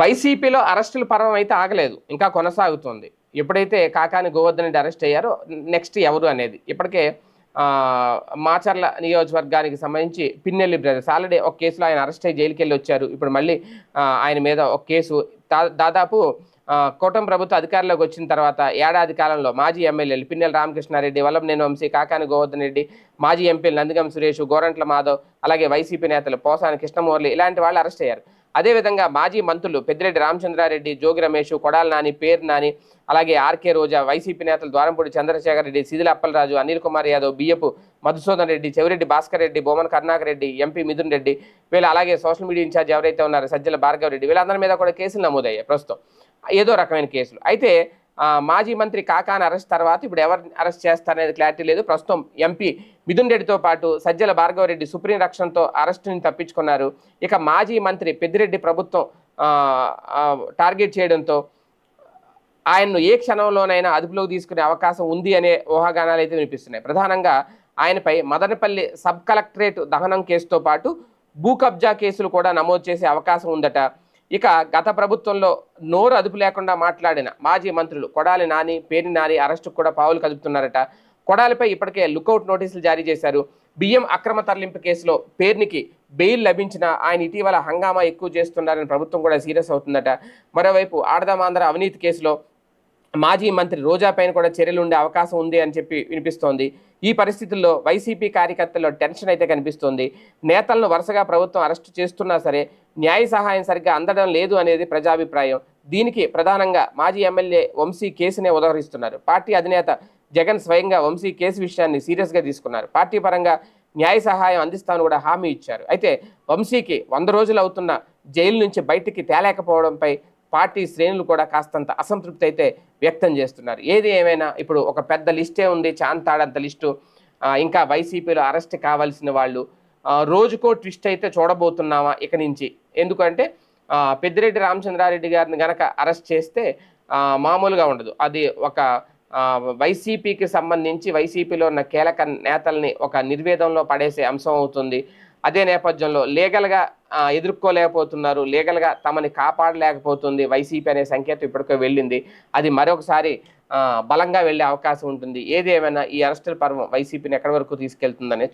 వైసీపీలో అరెస్టుల పర్వం అయితే ఆగలేదు ఇంకా కొనసాగుతుంది. ఎప్పుడైతే కాకాని గోవర్ధన్ రెడ్డి అరెస్ట్ అయ్యారో నెక్స్ట్ ఎవరు అనేది. ఇప్పటికే మాచర్ల నియోజకవర్గానికి సంబంధించి పిన్నెల్లి బ్రదర్స్ ఆల్రెడీ ఒక కేసులో ఆయన అరెస్ట్ అయ్యి జైలుకి వెళ్ళి వచ్చారు. ఇప్పుడు మళ్ళీ ఆయన మీద ఒక కేసు. దాదాపు కూటమి ప్రభుత్వ అధికారంలోకి వచ్చిన తర్వాత ఏడాది కాలంలో మాజీ ఎమ్మెల్యేలు పిన్నెల రామకృష్ణారెడ్డి వల్లభనేని వంశీ కాకాని గోవర్ధన్ రెడ్డి మాజీ ఎంపీలు నందిగం సురేష్ గోరంట్ల మాధవ్ అలాగే వైసీపీ నేతలు పోసాని కృష్ణమూర్లి ఇలాంటి వాళ్ళు అరెస్ట్ అయ్యారు. అదేవిధంగా మాజీ మంత్రులు పెద్దిరెడ్డి రామచంద్రారెడ్డి జోగి రమేష్ కొడాల నాని పేరు నాని అలాగే ఆర్కే రోజా వైసీపీ నేతలు ద్వారంపూడి చంద్రశేఖర్ రెడ్డి సిదిల అప్పలరాజు అనిల్ కుమార్ యాదవ్ బియ్యపు మధుసూదన్ రెడ్డి చెవిరెడ్డి భాస్కర్ రెడ్డి బొమ్మన కర్ణాకర్ రెడ్డి ఎంపీ మిథున్ రెడ్డి వీళ్ళు అలాగే సోషల్ మీడియా ఇన్ఛార్జ్ ఎవరైతే ఉన్నారో సజ్జల భార్గవ్ రెడ్డి వీళ్ళందరి మీద కూడా కేసులు నమోదయ్యాయి ప్రస్తుతం. ఏదో రకమైన కేసులు. అయితే మాజీ మంత్రి కాకాని అరెస్ట్ తర్వాత ఇప్పుడు ఎవరు అరెస్ట్ చేస్తారనేది క్లారిటీ లేదు. ప్రస్తుతం ఎంపీ మిథున్ రెడ్డితో పాటు సజ్జల భార్గవరెడ్డి సుప్రీం రక్షణతో అరెస్టుని తప్పించుకున్నారు. ఇక మాజీ మంత్రి పెద్దిరెడ్డి ప్రభుత్వం టార్గెట్ చేయడంతో ఆయన్ను ఏ క్షణంలోనైనా అదుపులోకి తీసుకునే అవకాశం ఉంది అనే ఊహాగానాలు అయితే వినిపిస్తున్నాయి. ప్రధానంగా ఆయనపై మదనపల్లి సబ్ కలెక్టరేట్ దహనం కేసుతో పాటు భూ కబ్జా కేసులు కూడా నమోదు చేసే అవకాశం ఉందట. ఇక గత ప్రభుత్వంలో నోరు అదుపు లేకుండా మాట్లాడిన మాజీ మంత్రులు కొడాలి నాని పేరు నాని అరెస్టుకు కూడా పావులు కదుపుతున్నారట. కొడాలిపై ఇప్పటికే లుకౌట్ నోటీసులు జారీ చేశారు. బియ్యం అక్రమ తరలింపు కేసులో పేర్నికి బెయిల్ లభించిన ఆయన ఇటీవల హంగామా ఎక్కువ చేస్తున్నారని ప్రభుత్వం కూడా సీరియస్ అవుతుందట. మరోవైపు ఆడదామాంధ్ర అవినీతి కేసులో మాజీ మంత్రి రోజా పైన కూడా చర్యలు ఉండే అవకాశం ఉంది అని చెప్పి వినిపిస్తోంది. ఈ పరిస్థితుల్లో వైసీపీ కార్యకర్తల్లో టెన్షన్ అయితే కనిపిస్తోంది. నేతలను వరుసగా ప్రభుత్వం అరెస్టు చేస్తున్నా సరే న్యాయ సహాయం సరిగ్గా అందడం లేదు అనేది ప్రజాభిప్రాయం. దీనికి ప్రధానంగా మాజీ ఎమ్మెల్యే వంశీ కేసునే ఉదహరిస్తున్నారు. పార్టీ అధినేత జగన్ స్వయంగా వంశీ కేసు విషయాన్ని సీరియస్గా తీసుకున్నారు. పార్టీ పరంగా న్యాయ సహాయం అందిస్తామని కూడా హామీ ఇచ్చారు. అయితే వంశీకి వంద రోజులు అవుతున్న జైలు నుంచి బయటికి తేలేకపోవడంపై పార్టీ శ్రేణులు కూడా కాస్తంత అసంతృప్తి అయితే వ్యక్తం చేస్తున్నారు. ఏది ఏమైనా ఇప్పుడు ఒక పెద్ద లిస్టే ఉంది చాంతాడంత లిస్టు ఇంకా వైసీపీలో అరెస్ట్ కావాల్సిన వాళ్ళు రోజుకో ట్విస్ట్ అయితే చూడబోతున్నామా ఇక నుంచి? ఎందుకంటే పెద్దిరెడ్డి రామచంద్రారెడ్డి గారిని గనక అరెస్ట్ చేస్తే మామూలుగా ఉండదు. అది ఒక వైసీపీకి సంబంధించి వైసీపీలో ఉన్న కీలక నేతల్ని ఒక నిర్వేదంలో పడేసే అంశం అవుతుంది. అదే నేపథ్యంలో లీగల్గా ఎదుర్కోలేకపోతున్నారు. లీగల్గా తమని కాపాడలేకపోతుంది. వైసీపీ అనే సంకేతం ఇప్పటికే వెళ్ళింది. అది మరొకసారి బలంగా వెళ్ళే అవకాశం ఉంటుంది. ఏది ఏమైనా ఈ అరెస్టుల పర్వం వైసీపీని ఎక్కడి వరకు తీసుకెళ్తుందనే